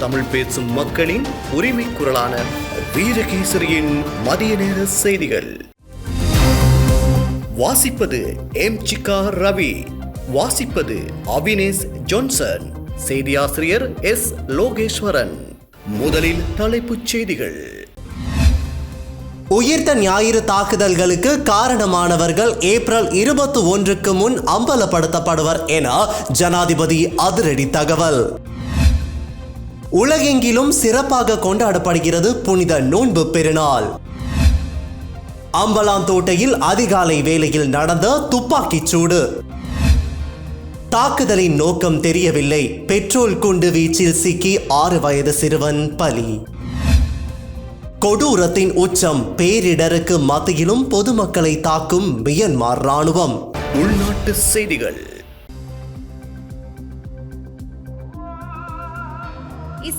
தமிழ் பேசும் மக்களின் உரிமை குரலான வீரகேசரியின் மதிய நேர செய்திகள். வாசிப்பது எம் சிக்கா ரவி. வாசிப்பது அவினேஷ் ஜான்சன். செய்தியாசிரியர் எஸ் லோகேஸ்வரன். முதலில் தலைப்புச் செய்திகள். உயிர்த்த ஞாயிறு தாக்குதல்களுக்கு காரணமானவர்கள் ஏப்ரல் இருபத்தி ஒன்றுக்கு முன் அம்பலப்படுத்தப்படுவர் என ஜனாதிபதி அதிரடி தகவல். உலகெங்கிலும் சிறப்பாக கொண்டாடப்படுகிறது புனித நோன்பு பெருநாள். அம்பலாந்தோட்டையில் அதிகாலை வேளையில் நடந்த துப்பாக்கிச் சூடு. தாக்குதலின் நோக்கம் தெரியவில்லை. பெட்ரோல் குண்டு வீச்சில் சிக்கி ஆறு வயது சிறுவன் பலி. கொடூரத்தின் உச்சம் பேரிடருக்கு மத்தியிலும் பொதுமக்களை தாக்கும் மியன்மார் ராணுவம் உள்நாட்டு செய்திகள்.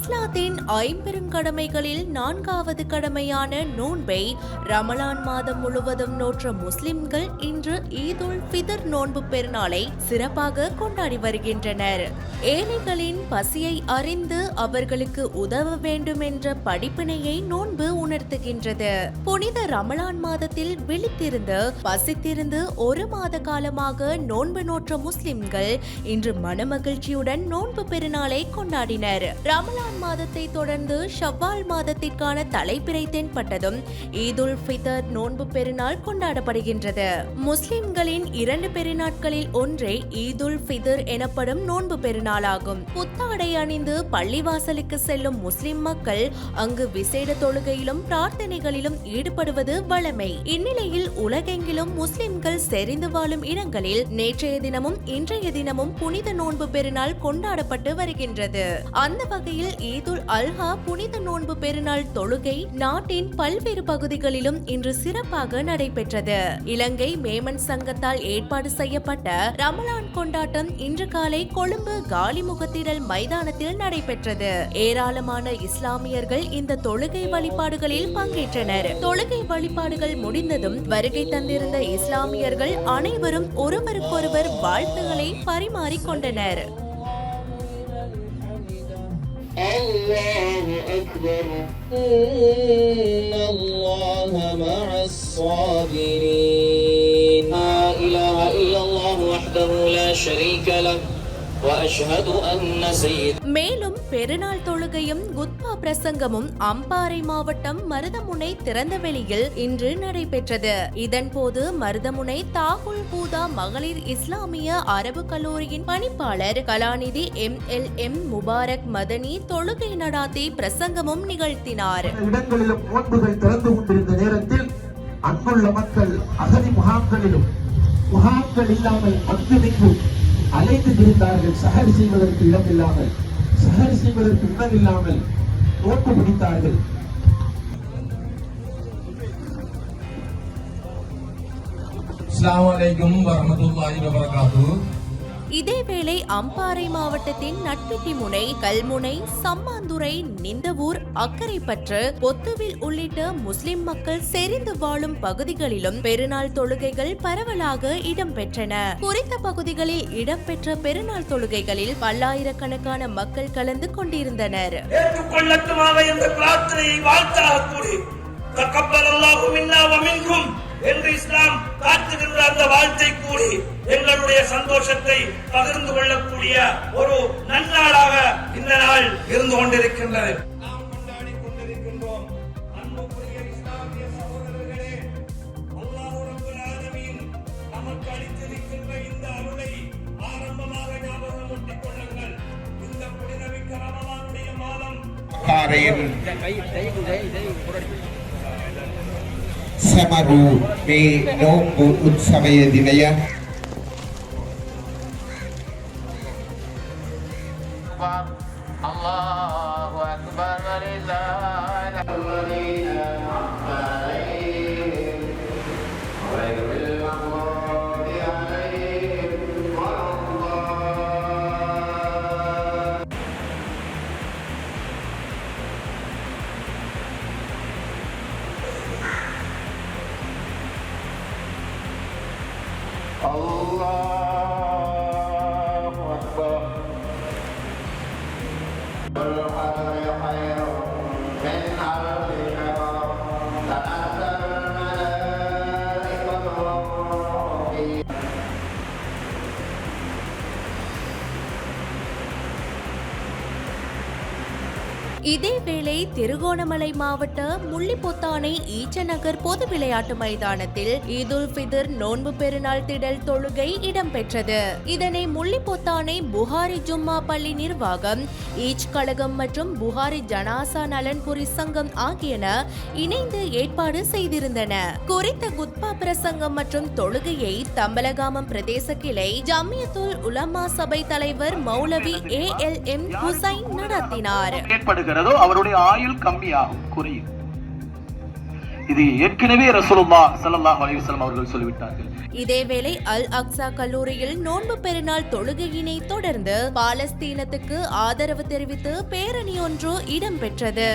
No. இஸ்லாத்தின் ஐம்பெருங்கடமைகளில் நான்காவது கடமையான நோன்பை ரமலான் மாதம் முழுவதும் நோற்ற முஸ்லிம்கள் இன்று ஈதுல் ஃபிதர் நோன்பு பெருநாளை சிறப்பாக கொண்டாடி வருகின்றனர். ஏழைகளின் பசியை அறிந்து அவர்களுக்கு உதவ வேண்டும் என்ற படிப்பினையை நோன்பு உணர்த்துகின்றது. புனித ரமலான் மாதத்தில் விழித்திருந்து பசித்திருந்து ஒரு மாத காலமாக நோன்பு நோற்ற முஸ்லிம்கள் இன்று மனமகிழ்ச்சியுடன் நோன்பு பெருநாளை கொண்டாடினர். ரமலான் மாத மாதத்தை தொடர்ந்து ஷவ்வால் மாதத்திற்கான தலைப்பிறை தென்பட்டதும் ஈதுல் ஃபிதர் நோன்பு பெருநாள் கொண்டாடப்படுகின்றது. முஸ்லிம்களின் இரண்டு பெருநாட்களில் ஒன்றே ஈதுல் ஃபிதர் எனப்படும் நோன்பு பெருநாளாகும். புத்தாடை அணிந்து பள்ளிவாசலுக்கு செல்லும் முஸ்லிம் மக்கள் அங்கு விசேட தொழுகையிலும் பிரார்த்தனைகளிலும் ஈடுபடுவது வழமை இந்நிலையில் உலகெங்கிலும் முஸ்லிம்கள் செறிந்து வாழும் இடங்களில் நேற்றைய தினமும் இன்றைய தினமும் புனித நோன்பு பெருநாள் கொண்டாடப்பட்டு வருகின்றது. அந்த வகையில் அப்துல் அல்ஹா புனித நோன்பு பெருநாள் தொழுகை நாட்டின் பல்வேறு பகுதிகளிலும் இன்று சிறப்பாக நடைபெற்றது. இலங்கை மேமன் சங்கத்தால் ஏற்பாடு செய்யப்பட்ட ரமலான் கொண்டாட்டம் இன்று காலை கொழும்பு காலிமுகத்திரல் மைதானத்தில் நடைபெற்றது. ஏராளமான இஸ்லாமியர்கள் இந்த தொழுகை வழிபாடுகளில் பங்கேற்றனர். தொழுகை வழிபாடுகள் முடிந்ததும் வருகை தந்திருந்த இஸ்லாமியர்கள் அனைவரும் ஒருவருக்கொருவர் வாழ்த்துக்களை பரிமாறிக்கொண்டனர் الله أكبر. إن الله مع الصابرين. لا إله إلا الله وحده لا شريك له. மேலும் பெருநாள் தொழுகையும் குத்பா பிரசங்கமும் அம்பாறை மாவட்டம் மருதமுனை திறந்தவெளியில் இன்று நடைபெற்றது. இதன்போது மருதமுனை தாகுல் பூதா மகளிர் இஸ்லாமிய அரபு கல்லூரியின் பணிப்பாளர் கலாநிதி M L M Mubarak Madani தொழுகை நடாத்தி பிரசங்கமும் நிகழ்த்தினார். பல இடங்களிலும் நோன்புகள் திறந்து கொண்டிருந்த நேரத்தில் அங்குள்ள மக்கள் அகதி முகாம்களிலும் முகாம்கள் இல்லாமல் அலைந்து திரிந்தார்கள் சஹர் செய்வதற்கு இடம் இல்லாமல் சஹர் செய்வதற்கு இடம் இல்லாமல் நோன்பு பிடித்தார்கள். அஸ்லாம் அலைக்கும் வரமத்துல்லாஹி வபரகாத்துஹு. இதேவேளை அம்பாறை மாவட்டத்தின் நட்பெட்டி முனை கல்முனை சம்மாந்துறை நிந்தவூர் அக்கரைப்பற்று பொத்துவில் உள்ளிட்ட முஸ்லிம் மக்கள் செறிந்து வாழும் பகுதிகளிலும் பெருநாள் தொழுகைகள் பரவலாக இடம்பெற்றன. குறித்த பகுதிகளில் இடம்பெற்ற பெருநாள் தொழுகைகளில் பல்லாயிரக்கணக்கான மக்கள் கலந்து கொண்டிருந்தனர். என்று இஸ்லாம் காட்டுகின்ற அந்த வாழ்த்தை சந்தோஷத்தை பகிர்ந்து கொள்ளக்கூடிய ஒரு நன்னாளாக இந்த நாள் இருந்து கொண்டிருக்கின்றது. நாம் கொண்டாடி கொண்டிருக்கின்றோம் அன்புக்குரிய இஸ்லாமிய இதேவேளை திருகோணமலை மாவட்ட முள்ளிப்பொத்தானை ஈச்சநகர் பொது விளையாட்டு மைதானத்தில் ஈதுல் ஃபித்ர் நோன்பு பெருநாள் திடல் தொழுகை இடம்பெற்றது. இதனை முள்ளிப்பொத்தானை புகாரி ஜும்மா பள்ளி நிர்வாகம் ஈச் கழகம் மற்றும் புகாரி ஜனாசா நலன்புரி சங்கம் ஆகியன இணைந்து ஏற்பாடு செய்திருந்தன. குறித்த குத்பா பிரசங்கம் மற்றும் தொழுகையை தம்பலகாமம் பிரதேச கிளை ஜம்மியத்துல் உலமா சபை தலைவர் மௌலவி ஏ எல் எம் ஹுசைன் நடத்தினார். ஏற்படுகிறதோ அவருடைய ஆயுள் கம்மியாகும் குறையும். இது ஏற்கனவே ரசூலுல்லாஹ் ஸல்லல்லாஹு அலைஹி வஸல்லம் அவர்கள் சொல்லிவிட்டார்கள். இதேவேளை அல் அக்ஸா கல்லூரியில் நோன்பு பெருநாள் தொழுகையினை தொடர்ந்து பாலஸ்தீனத்துக்கு ஆதரவு தெரிவித்து பேரணி ஒன்று இடம்பெற்றது.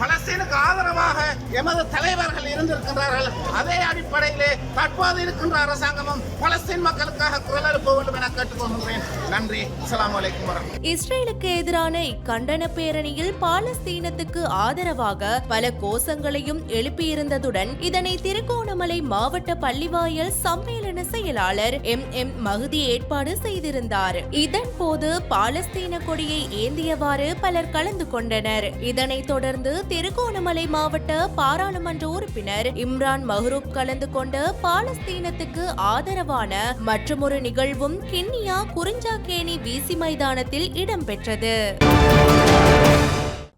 பலஸ்தீனுக்கு ஆதரவாக எமது தலைவர்கள் இருந்திருக்கின்றார்கள். அதே அடிப்படையிலே தற்போது இருக்கின்ற அரசாங்கமும் பலஸ்தீன் மக்களுக்காக குரல் எழுப்ப வேண்டும் என கேட்டுக்கொள்கிறேன் நன்றி. அஸ்ஸலாமு அலைக்கும் இஸ்ரேலுக்கு எதிரான இக்கண்டன பேரணியில் பாலஸ்தீனத்துக்கு ஆதரவாக பல கோஷங்களையும் எழுப்பியிருந்ததுடன் இதனை திருகோணமலை மாவட்ட பள்ளிவாயல் சம்மேளன செயலாளர் எம். எம். மகுதி ஏற்பாடு செய்திருந்தார். இதன் போது பாலஸ்தீன கொடியை ஏந்தியவாறு பலர் கலந்து கொண்டனர். இதனைத் தொடர்ந்து திருகோணமலை மாவட்ட பாராளுமன்ற உறுப்பினர் இம்ரான் மஹ்ரூப் கலந்து கொண்டு பாலஸ்தீனத்துக்கு ஆதரவான மற்றொரு நிகழ்வும் கிண்ணியா குறிஞ்சாக்கேணி வீசி மைதானத்தில் இடம்பெற்றது.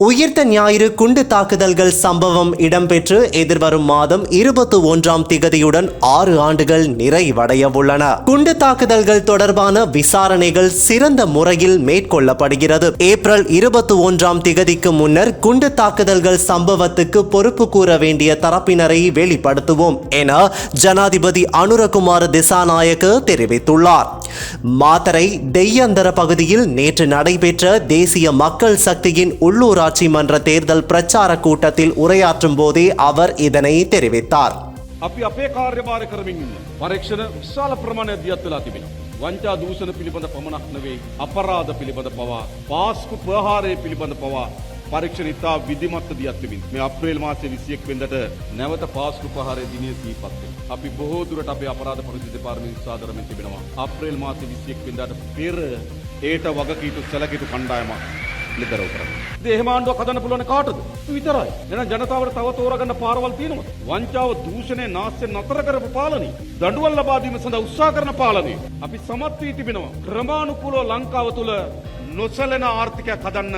உயிர்த்த ஞாயிறு குண்டு தாக்குதல்கள் சம்பவம் இடம்பெற்று எதிர்வரும் மாதம் இருபத்தி ஒன்றாம் திகதியுடன் ஆறு ஆண்டுகள் நிறைவடைய உள்ளன குண்டு தாக்குதல்கள் தொடர்பான விசாரணைகள் சிறந்த முறையில் மேற்கொள்ளப்படுகிறது. ஏப்ரல் இருபத்தி ஒன்றாம் திகதிக்கு முன்னர் குண்டு தாக்குதல்கள் சம்பவத்துக்கு பொறுப்பு கூற வேண்டிய தரப்பினரை வெளிப்படுத்துவோம் என ஜனாதிபதி அனுரகுமார் திசாநாயக்க தெரிவித்துள்ளார். மாத்தரை தெய்யந்தர பகுதியில் நேற்று நடைபெற்ற தேசிய மக்கள் சக்தியின் உள்ளூராட்சி மன்ற தேர்தல் பிரச்சார கூட்டத்தில் உரையாற்றும் போதே அவர் இதனை தெரிவித்தார் අපි අපේ කාර්යභාර කරමින් ඉන්න. පරීක්ෂණ විශාල ප්‍රමාණයක් දියත් වෙලා තිබෙනවා. වංචා දූෂණ පිළිබඳ පමණක් නෙවෙයි අපරාධ පිළිබඳ පවා පාස්කු ප්‍රහාරය පිළිබඳ පවා පරීක්ෂණ ඉතා විධිමත්ව දියත් වෙමින් මේ අප්‍රේල් මාසයේ 21 වෙනිදාට නැවත පාස්කු ප්‍රහාරය දිනය සිහිපත් වෙනවා. අපි බොහෝ දුරට අපේ අපරාධ පොලිසිය දෙපාර්තමේන්තුව සාදරමින් තිබෙනවා. අප්‍රේල් මාසයේ 21 වෙනිදාට පෙර ඒට වගකීතු සැලකිතු කණ්ඩායමක් ලිදරව කරන්න. ඉතින් එහෙම ආණ්ඩුවක් හදන්න පුළුවන් කාටද? විතරයි. එහෙනම් ජනතාවට තව තෝරගන්න පාරවල් තියෙනවද? වංචාව දූෂණය නාස්‍ය නතර කරපු පාලනය. දඬුවම් ලබා දීම සඳහා උත්සාහ කරන පාලනය. අපි සමත් වී තිබෙනවා. ක්‍රමානුකූලව ලංකාව තුළ නොසැලෙන ආර්ථිකයක් හදන්න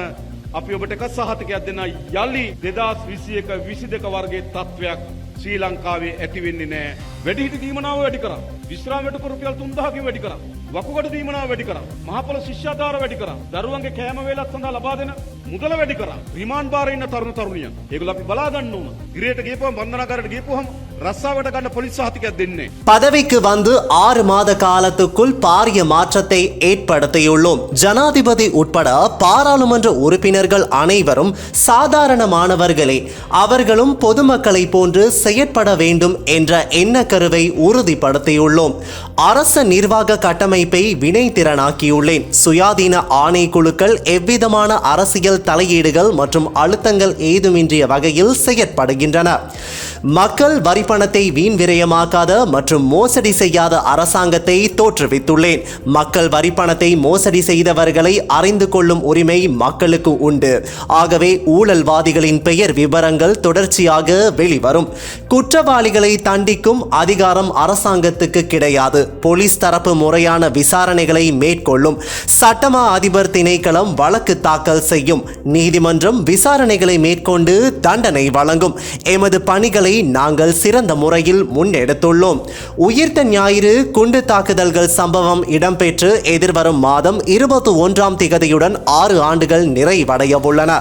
අපි ඔබට එක සහතිකයක් දෙන්න යලි 2021 22 වර්ගයේ තත්ත්වයක් ශ්‍රී ලංකාවේ ඇති වෙන්නේ නැහැ. වැඩිහිටි දීමනාව වැඩි කරා. විශ්‍රාම වැටුප රුපියල් 3000කින් වැඩි කරා. වකුගඩු දීමනාව වැඩි කරා. මහපොළ ශිෂ්‍යාධාර වැඩි කරා. දරුවන්ගේ කෑම වේලක් සඳහා ලබා දෙන මුදල වැඩි කරා. රිමාන්ඩ් බාරේ ඉන්න තරුණ තරුණියන්. ඒගොල්ලෝ අපි බලා ගන්න ඕන. ගිරේට ගියපුවම බන්ධනාගාරයට ගියපුවම රස්සාවට ගන්න පොලිස් සහතිකයක් දෙන්නේ නැහැ. பதவிக்கு வந்து ஆறு மாத காலத்துக்குள் பாரிய மாற்றத்தை ஏற்படுத்தியுள்ளோம் ஜனாதிபதி உட்பட பாராளுமன்ற உறுப்பினர்கள் அனைவரும் சாதாரணமானவர்களே அவர்களும் பொதுமக்களை போன்று செயற்பட வேண்டும் என்ற எண்ணக்கருவை உறுதிப்படுத்தியுள்ளோம் அரச நிர்வாக கட்டமைப்பை வினைத்திறனாக்கியுள்ளேன் சுயாதீன ஆணைக்குழுக்கள் எவ்விதமான அரசியல் தலையீடுகள் மற்றும் அழுத்தங்கள் ஏதுமின்றிய வகையில் செயற்படுகின்றன மக்கள் பணத்தை வீண் விரயமாக்காத மற்றும் மோசடி செய்யாத அரசாங்கத்தை தோற்றுவித்துள்ளேன். மக்கள் வரிப்பணத்தை மோசடி செய்தவர்களை அறிந்து கொள்ளும் உரிமை மக்களுக்கு உண்டு. ஆகவே ஊழல்வாதிகளின் பெயர் விவரங்கள் தொடர்ச்சியாக வெளிவரும். குற்றவாளிகளை தண்டிக்கும் அதிகாரம் அரசாங்கத்துக்கு கிடையாது. போலீஸ் தரப்பு முறையான விசாரணைகளை மேற்கொள்ளும். சட்டமா அதிபர் திணைக்களம் வழக்கு தாக்கல் செய்யும். நீதிமன்றம் விசாரணைகளை மேற்கொண்டு தண்டனை வழங்கும். எமது பணிகளை நாங்கள் சிறந்த முறையில் முன்னெடுத்துள்ளோம். உயிர்த்த ஞாயிறு குண்டு தாக்குதல்கள் சம்பவம் இடம்பெற்று எதிர்வரும் மாதம் இருபத்தி ஒன்றாம் திகதியுடன் ஆறு ஆண்டுகள் நிறைவடைய உள்ளன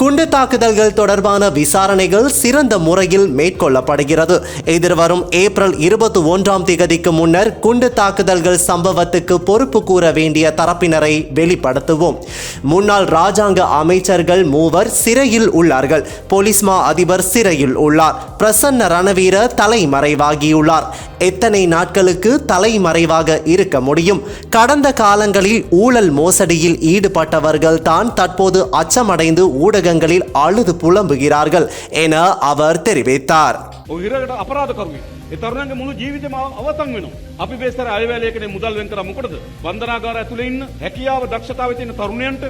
குண்டு தாக்குதல்கள் தொடர்பான விசாரணைகள் சிறந்த முறையில் மேற்கொள்ளப்படுகிறது. எதிர்வரும் ஏப்ரல் இருபத்தி ஒன்றாம் திகதிக்கு முன்னர் குண்டு தாக்குதல்கள் சம்பவத்துக்கு பொறுப்பு கூற வேண்டிய தரப்பினரை வெளிப்படுத்துவோம். முன்னாள் ராஜாங்க அமைச்சர்கள் மூவர் சிறையில் உள்ளார்கள். போலீஸ் மா அதிபர் சிறையில் உள்ளார். பிரசன்ன ரணவீர தலைமறைவாகியுள்ளார். எத்தனை நாட்களுக்கு தலைமறைவாக இருக்க முடியும்? கடந்த காலங்களில் ஊழல் மோசடியில் ஈடுபட்டவர்கள் தான் தற்போது அச்சமடைந்து ஊடக ஊடகங்களில் அழுது புலம்புகிறார்கள் என அவர் தெரிவித்தார் ඔය හිරකට අපරාධ කරුවේ ඒ තරුණයන්ගේ මුළු ජීවිතේම අව- අවතන් වෙනවා. අපි බේස්තර අයවැලයකනේ මුදල් වෙන් කරා මොකටද? බන්ධනාගාර ඇතුලේ ඉන්න හැකියාව දක්ෂතාවය තියෙන තරුණයන්ට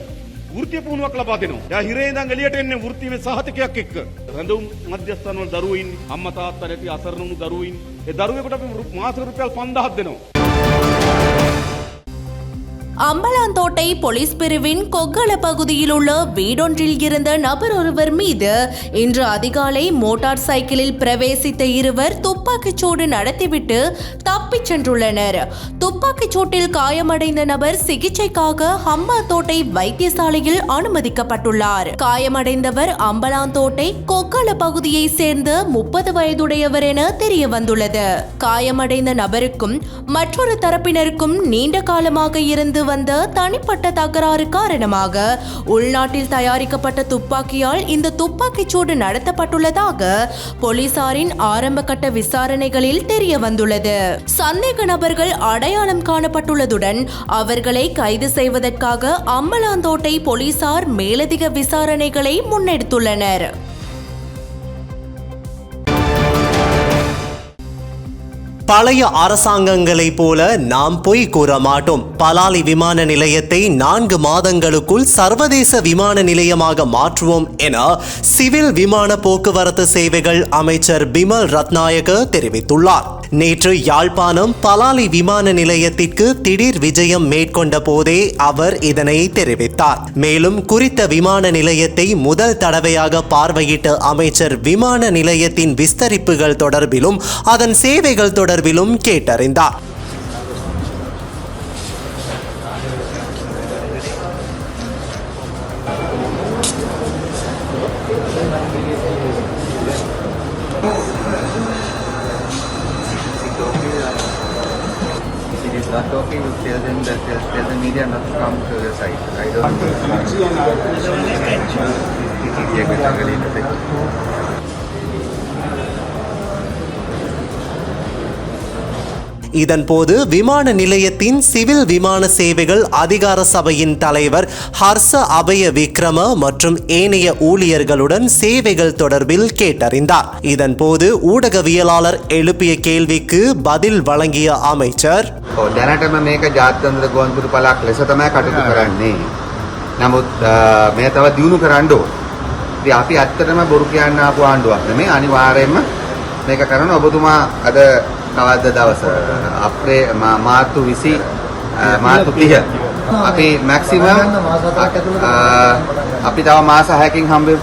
වෘත්තිය පුහුණුවක් ලබා දෙනවා. එයා හිරේ ඉඳන් එළියට එන්නේ වෘත්තිමය සහතිකයක් එක්ක. රැඳවුම් මධ්‍යස්ථාන වල දරුවෝ ඉන්නේ. අම්මා තාත්තා නැති අසරණ වුණු දරුවෝ ඉන්නේ. ඒ දරුවෙකුට අපි රු- මාසෙක රුපියල් 5000ක් දෙනවා. அம்பலாந்தோட்டை போலீஸ் பிரிவின் கொக்கல பகுதியில் உள்ள வீடொன்றில் இருந்த நபர் ஒருவர் மீது இன்று அதிகாலை மோட்டார் சைக்கிளில் பிரவேசித்த இருவர் துப்பாக்கிச்சூடு நடத்திவிட்டு தப்பிச் சென்றுள்ளனர். துப்பாக்கிச்சூட்டில் காயமடைந்த நபர் சிகிச்சைக்காக அம்பாந்தோட்டை வைத்தியசாலையில் அனுமதிக்கப்பட்டுள்ளார். காயமடைந்தவர் அம்பலாந்தோட்டை கொக்கல பகுதியை சேர்ந்த முப்பது வயதுடையவர் என தெரிய வந்துள்ளது காயமடைந்த நபருக்கும் மற்றொரு தரப்பினருக்கும் நீண்ட காலமாக இருந்து வந்த தனிப்பட்ட தகராறு காரணமாக உள்நாட்டில் தயாரிக்கப்பட்ட துப்பாக்கியால் இந்த துப்பாக்கிச் சூடு நடத்தப்பட்டுள்ளதாக போலீசாரின் ஆரம்ப கட்ட விசாரணைகளில் தெரிய வந்துள்ளது சந்தேக நபர்கள் அடையாளம் காணப்பட்டுள்ளதுடன் அவர்களை கைது செய்வதற்காக அம்பலாந்தோட்டை போலீசார் மேலதிக விசாரணைகளை முன்னெடுத்துள்ளனர். பழைய அரசாங்கங்களைப் போல நாம் பொய் கூற மாட்டோம். பலாலி விமான நிலையத்தை நான்கு மாதங்களுக்குள் சர்வதேச விமான நிலையமாக மாற்றுவோம் என சிவில் விமான போக்குவரத்து சேவைகள் அமைச்சர் பிமல் ரத்நாயக தெரிவித்துள்ளார். நேற்று யாழ்ப்பாணம் பலாலி விமான நிலையத்திற்கு திடீர் விஜயம் மேற்கொண்ட போதே அவர் இதனை தெரிவித்தார். மேலும் குறித்த விமான நிலையத்தை முதல் தடவையாக பார்வையிட்ட அமைச்சர் விமான நிலையத்தின் விஸ்தரிப்புகள் தொடர்பிலும் அதன் சேவைகள் தொடர்பிலும் கேட்டறிந்தார் If it is not tell them that tell, tell the media not to come to the site. I don't think இதன்போது விமான நிலையத்தின் சிவில் விமான சேவைகள் அதிகார சபையின் தலைவர் ஹர்ஷ அபய விக்ரம மற்றும் ஏனைய ஊழியர்களுடன் சேவைகள் தொடர்பில் கேட்டறிந்தார் இதன்போது ஊடகவியலாளர் எழுப்பிய கேள்விக்கு பதில் வழங்கிய அமைச்சர் ඔව් දැනටම මේක ජාත්‍යන්තර ගුවන්විදුලි පළාත් ලෙස තමයි කටයුතු කරන්නේ. නමුත් අ, මේ තව දියුණු කරන්න ඕන. ඉතින් අපි ඇත්තටම බොරු කියන්න ආපු ආණ්ඩුවක් නෙමෙයි අනිවාර්යයෙන්ම මේක කරන ඔබතුමා අද කවද්ද දවස? අප්‍රේ මාර්තු 20 අ, මාර්තු 30 අපි මැක්සිමම් අපි තව මාස 6කින් හම්බෙමු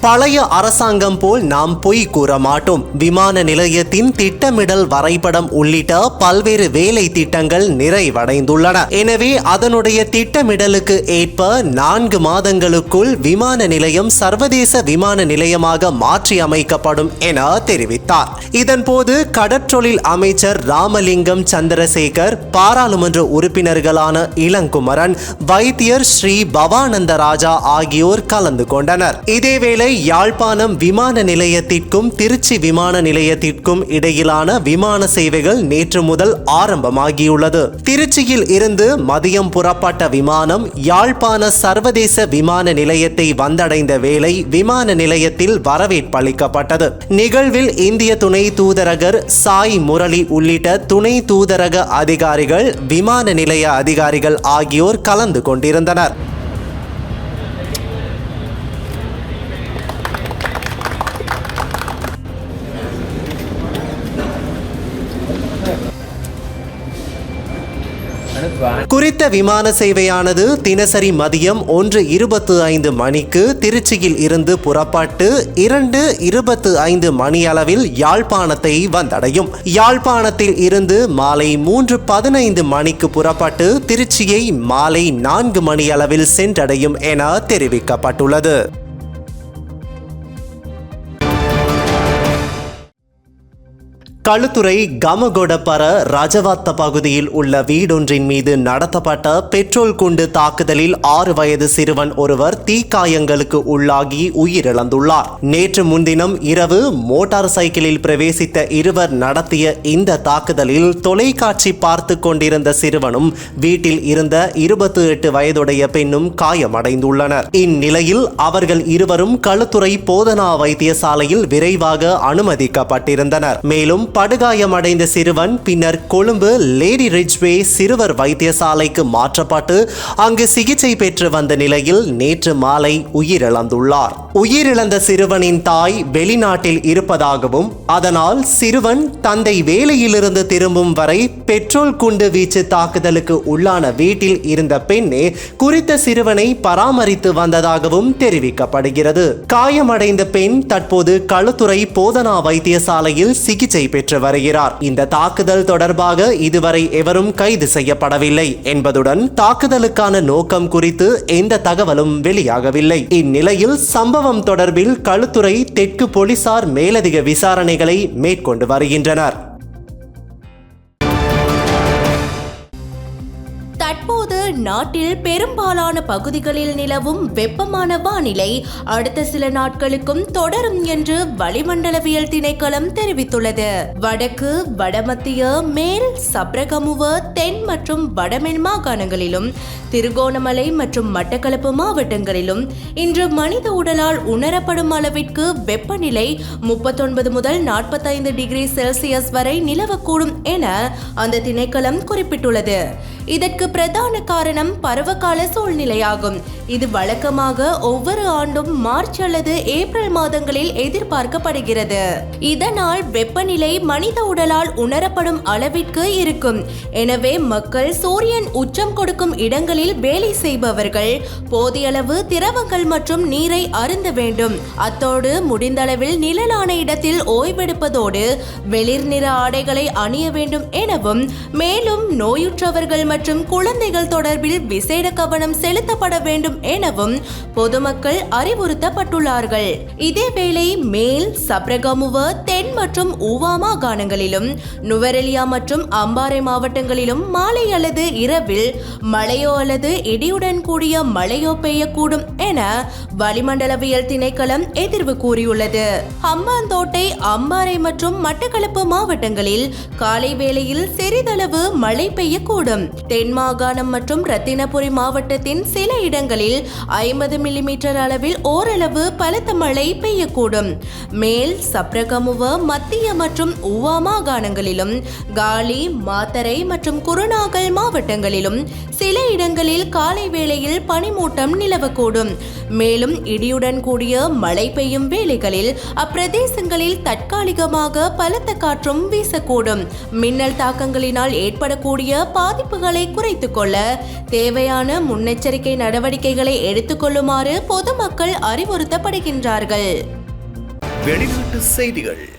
பழைய அரசாங்கம் போல் நாம் பொய் கூற மாட்டோம். விமான நிலையத்தின் திட்டமிடல் வரைபடம் உள்ளிட்ட பல்வேறு வேலை திட்டங்கள் நிறைவடைந்துள்ளன. எனவே அதனுடைய திட்டமிடலுக்கு ஏற்ப நான்கு மாதங்களுக்குள் விமான நிலையம் சர்வதேச விமான நிலையமாக மாற்றி அமைக்கப்படும் என தெரிவித்தார். இதன்போது கடற்றொழில் அமைச்சர் ராமலிங்கம் சந்திரசேகர் பாராளுமன்ற உறுப்பினர்களான இளங்குமரன் வைத்தியர் ஸ்ரீ பவானந்த ராஜா ஆகியோர் கலந்து கொண்டனர். இதேவேளை யாழ்ப்பாணம் விமான நிலையத்திற்கும் திருச்சி விமான நிலையத்திற்கும் இடையிலான விமான சேவைகள் நேற்று முதல் ஆரம்பமாகியுள்ளது. திருச்சியில் இருந்து மதியம் புறப்பட்ட விமானம் யாழ்ப்பாண சர்வதேச விமான நிலையத்தை வந்தடைந்த வேளை விமான நிலையத்தில் வரவேற்பளிக்கப்பட்டது. நிகழ்வில் இந்திய துணை தூதரகர் சாய் முரளி உள்ளிட்ட துணை தூதரக அதிகாரிகள் விமான நிலைய அதிகாரிகள் ஆகியோர் கலந்து கொண்டிருந்தனர். குறித்த விமான சேவையானது தினசரி மதியம் ஒன்று இருபத்து ஐந்து மணிக்கு திருச்சியில் இருந்து புறப்பட்டு இரண்டு இருபத்து ஐந்து மணி அளவில் யாழ்ப்பாணத்தை வந்தடையும். யாழ்ப்பாணத்தில் இருந்து மாலை மூன்று பதினைந்து மணிக்கு புறப்பட்டு திருச்சியை மாலை நான்கு மணியளவில் சென்றடையும் என தெரிவிக்கப்பட்டுள்ளது. களுத்துறை கமகொடப்பர ரஜவாத்த பகுதியில் உள்ள வீடொன்றின் மீது நடத்தப்பட்ட பெட்ரோல் குண்டு தாக்குதலில் ஆறு வயது சிறுவன் ஒருவர் தீக்காயங்களுக்கு உள்ளாகி உயிரிழந்துள்ளார். நேற்று முன்தினம் இரவு மோட்டார் சைக்கிளில் பிரவேசித்த இருவர் நடத்திய இந்த தாக்குதலில் தொலைக்காட்சி பார்த்து கொண்டிருந்த சிறுவனும் வீட்டில் இருந்த இருபத்தி எட்டு வயதுடைய பெண்ணும் காயமடைந்துள்ளனர். இந்நிலையில் அவர்கள் இருவரும் களுத்துறை போதனா வைத்தியசாலையில் விரைவாக அனுமதிக்கப்பட்டிருந்தனர். மேலும் படுகாயமடைந்த சிறுவன் பின்னர் கொழும்பு லேடி ரிட்ஜ்வே சிறுவர் வைத்தியசாலைக்கு மாற்றப்பட்டு அங்கு சிகிச்சை பெற்று வந்த நிலையில் நேற்று மாலை உயிரிழந்துள்ளார். உயிரிழந்த சிறுவனின் தாய் வெளிநாட்டில் இருப்பதாகவும் அதனால் சிறுவன் தந்தை வேலையிலிருந்து திரும்பும் வரை பெட்ரோல் குண்டு வீச்சு தாக்குதலுக்கு உள்ளான வீட்டில் இருந்த பெண்ணே குறித்த சிறுவனை பராமரித்து வந்ததாகவும் தெரிவிக்கப்படுகிறது. காயமடைந்த பெண் தற்போது களுத்துறை போதனா வைத்தியசாலையில் சிகிச்சை பெற்று வருகிறார். இந்த தாக்குதல் தொடர்பாக இதுவரை எவரும் கைது செய்யப்படவில்லை என்பதுடன் தாக்குதலுக்கான நோக்கம் குறித்து எந்த தகவலும் வெளியாகவில்லை. இந்நிலையில் சம்பவம் தொடர்பில் களுத்துறை தெற்கு போலீசார் மேலதிக விசாரணைகளை மேற்கொண்டு வருகின்றனர். தற்போது நாட்டில் பெரும்பாலான பகுதிகளில் நிலவும் வெப்பமான வானிலை அடுத்த சில நாட்களுக்கும் தொடரும் என்று வளிமண்டலவியல் திணைக்களம் தெரிவித்துள்ளது. வடக்கு வடமத்திய மேல் சப்ரகமுவ தென் மற்றும் வடமேல் மாகாணங்களிலும் திருகோணமலை மற்றும் மட்டக்களப்பு மாவட்டங்களிலும் இன்று மனித உடலால் உணரப்படும் அளவிற்கு வெப்பநிலை முப்பத்தொன்பது முதல் நாற்பத்தைந்து டிகிரி செல்சியஸ் வரை நிலவக்கூடும் என அந்த திணைக்களம் குறிப்பிட்டுள்ளது. இதற்கு பிரதான காரணம் பருவகால சூழ்நிலையாகும். இது வழக்கமாக ஒவ்வொரு ஆண்டும் மார்ச் அல்லது ஏப்ரல் மாதங்களில் எதிர்பார்க்கப்படுகிறது. இதனால் வெப்பநிலை மனித உடலால் உணரப்படும் அளவிற்கு இருக்கும். எனவே மக்கள் சூரியன் உச்சம் கொடுக்கும் இடங்களில் வேலை செய்பவர்கள் போதிய அளவு திரவங்கள் மற்றும் நீரை அருந்த வேண்டும். அத்தோடு முடிந்தளவில் நிழலான இடத்தில் ஓய்வெடுப்பதோடு வெளிர் நிற ஆடைகளை அணிய வேண்டும் எனவும் மேலும் நோயுற்றவர்கள் மற்றும் குழந்தைகள் தொடர்பில் விசேட கவனம் செலுத்தப்பட வேண்டும் எனவும் பொதுமக்கள் அறிவுறுத்தப்பட்டுள்ளார்கள். இதேவேளை மேல் சப்ரகமுவ தென் மற்றும் ஊவா மாகாணங்களிலும் நுவரெலியா மற்றும் அம்பாறை மாவட்டங்களிலும் மாலை அல்லது இரவில் மழையோ அல்லது இடியுடன் கூடிய மழையோ பெய்யக்கூடும் என வளிமண்டலவியல் திணைக்களம் எதிர்வு கூறியுள்ளது. ஹம்பாந்தோட்டை அம்பாறை மற்றும் மட்டக்களப்பு மாவட்டங்களில் காலை வேளையில் சிறிதளவு மழை பெய்யக்கூடும். தென் மாகாணம் மற்றும் ரத்தினபுரி மாவட்டத்தின் சில இடங்களில் ஐம்பது மில்லிமீட்டர் அளவில் ஓரளவு பலத்த மழை பெய்யக்கூடும். மேல் சப்ரகமுவ மத்திய மற்றும் உவா மாகாணங்களிலும் காலி மாத்தரை மற்றும் குருநாகல் மாவட்டங்களிலும் சில இடங்களில் காலை வேளையில் பனிமூட்டம் நிலவக்கூடும். மேலும் இடியுடன் கூடிய மழை பெய்யும் வேளைகளில் அப்பிரதேசங்களில் தற்காலிகமாக பலத்த காற்றும் வீசக்கூடும். மின்னல் தாக்கங்களினால் ஏற்படக்கூடிய பாதிப்புகளை குறைத்துக் கொள்ள தேவையான முன்னெச்சரிக்கை நடவடிக்கைகளை எடுத்துக்கொள்ளுமாறு பொதுமக்கள் அறிவுறுத்தப்படுகின்றார்கள். வெளிநாட்டு செய்திகள்.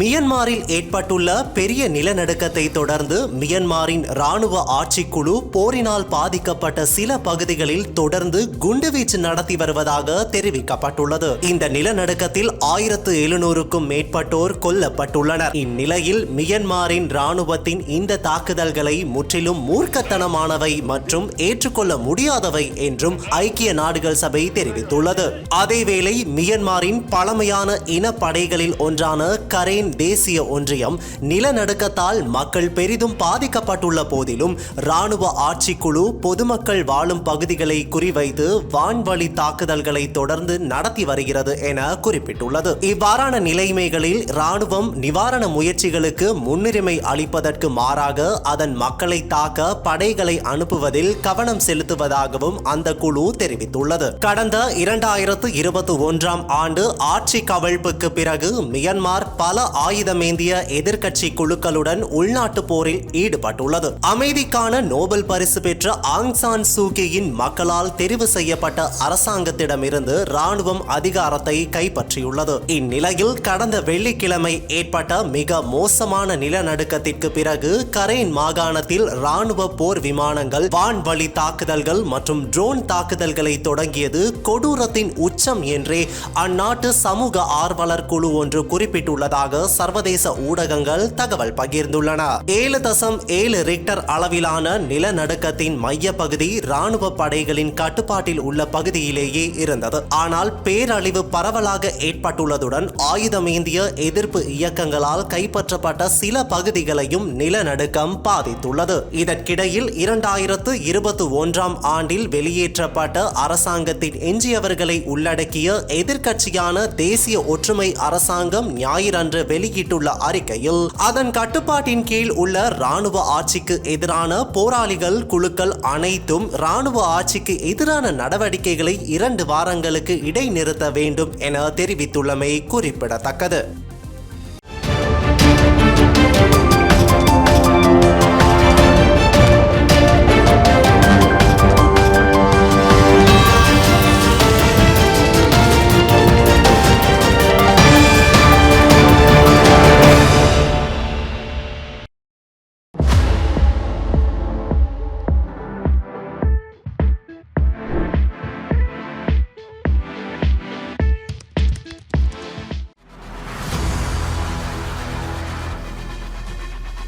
மியன்மாரில் ஏற்பட்டுள்ள பெரிய நிலநடுக்கத்தை தொடர்ந்து மியன்மாரின் ராணுவ ஆட்சிக்குழு போரினால் பாதிக்கப்பட்ட சில பகுதிகளில் தொடர்ந்து குண்டுவீச்சு நடத்தி வருவதாக தெரிவிக்கப்பட்டுள்ளது. இந்த நிலநடுக்கத்தில் ஆயிரத்து எழுநூறுக்கும் மேற்பட்டோர் கொல்லப்பட்டுள்ளனர். இந்நிலையில் மியன்மாரின் ராணுவத்தின் இந்த தாக்குதல்களை முற்றிலும் மூர்க்கத்தனமானவை மற்றும் ஏற்றுக்கொள்ள முடியாதவை என்றும் ஐக்கிய நாடுகள் சபை தெரிவித்துள்ளது. அதேவேளை மியன்மாரின் பழமையான இனப்படைகளில் ஒன்றான கரேன் தேசிய ஒன்றியம் நிலநடுக்கத்தால் மக்கள் பெரிதும் பாதிக்கப்பட்டுள்ள போதிலும் ராணுவ ஆட்சிக்குழு பொதுமக்கள் வாழும் பகுதிகளை குறிவைத்து வான்வழி தாக்குதல்களை தொடர்ந்து நடத்தி வருகிறது என குறிப்பிட்டுள்ளது. இவ்வாறான நிலைமைகளில் ராணுவம் நிவாரண முயற்சிகளுக்கு முன்னுரிமை அளிப்பதற்கு மாறாக அதன் மக்களை தாக்க படைகளை அனுப்புவதில் கவனம் செலுத்துவதாகவும் அந்த குழு தெரிவித்துள்ளது. கடந்த இரண்டாயிரத்து இருபத்தி ஒன்றாம் ஆண்டு ஆட்சி கவிழ்ப்புக்கு பிறகு மியன்மார் பல ஆயுதமேந்திய எதிர்க்கட்சி குழுக்களுடன் உள்நாட்டு போரில் ஈடுபட்டுள்ளது. அமைதிக்கான நோபல் பரிசு பெற்ற ஆங் சான் சூகியின் மக்களால் தெரிவு செய்யப்பட்ட அரசாங்கத்திடமிருந்து ராணுவம் அதிகாரத்தை கைப்பற்றியுள்ளது. இந்நிலையில் கடந்த வெள்ளிக்கிழமை ஏற்பட்ட மிக மோசமான நிலநடுக்கத்திற்கு பிறகு கரேன் மாகாணத்தில் ராணுவ போர் விமானங்கள் வான்வழி தாக்குதல்கள் மற்றும் ட்ரோன் தாக்குதல்களை தொடங்கியது கொடூரத்தின் உச்சம் என்றே அந்நாட்டு சமூக ஆர்வலர் குழு ஒன்று குறிப்பிட்டுள்ளதாக சர்வதேச ஊடகங்கள் தகவல் பகிர்ந்துள்ளன. ஏழு தசம் ஏழு ரிக்டர் அளவிலான நிலநடுக்கத்தின் மையப்பகுதி ராணுவ படைகளின் கட்டுப்பாட்டில் உள்ள பகுதியிலேயே இருந்தது. ஆனால் பேரழிவு பரவலாக ஏற்பட்டுள்ளதுடன் ஆயுதமேந்திய எதிர்ப்பு இயக்கங்களால் கைப்பற்றப்பட்ட சில பகுதிகளையும் நிலநடுக்கம் பாதித்துள்ளது. இதற்கிடையில் இரண்டாயிரத்து இருபத்தி ஒன்றாம் ஆண்டில் வெளியேற்றப்பட்ட அரசாங்கத்தின் எஞ்சியவர்களை உள்ளடக்கிய எதிர்க்கட்சியான தேசிய ஒற்றுமை அரசாங்கம் ஞாயிறன்று வெளியிட்டுள்ள அறிக்கையில் அதன் கட்டுப்பாட்டின் கீழ் உள்ள ராணுவ ஆட்சிக்கு எதிரான போராளிகள் குழுக்கள் அனைத்தும் ராணுவ ஆட்சிக்கு எதிரான நடவடிக்கைகளை இரண்டு வாரங்களுக்கு இடைநிறுத்த வேண்டும் என தெரிவித்துள்ளமை குறிப்பிடத்தக்கது.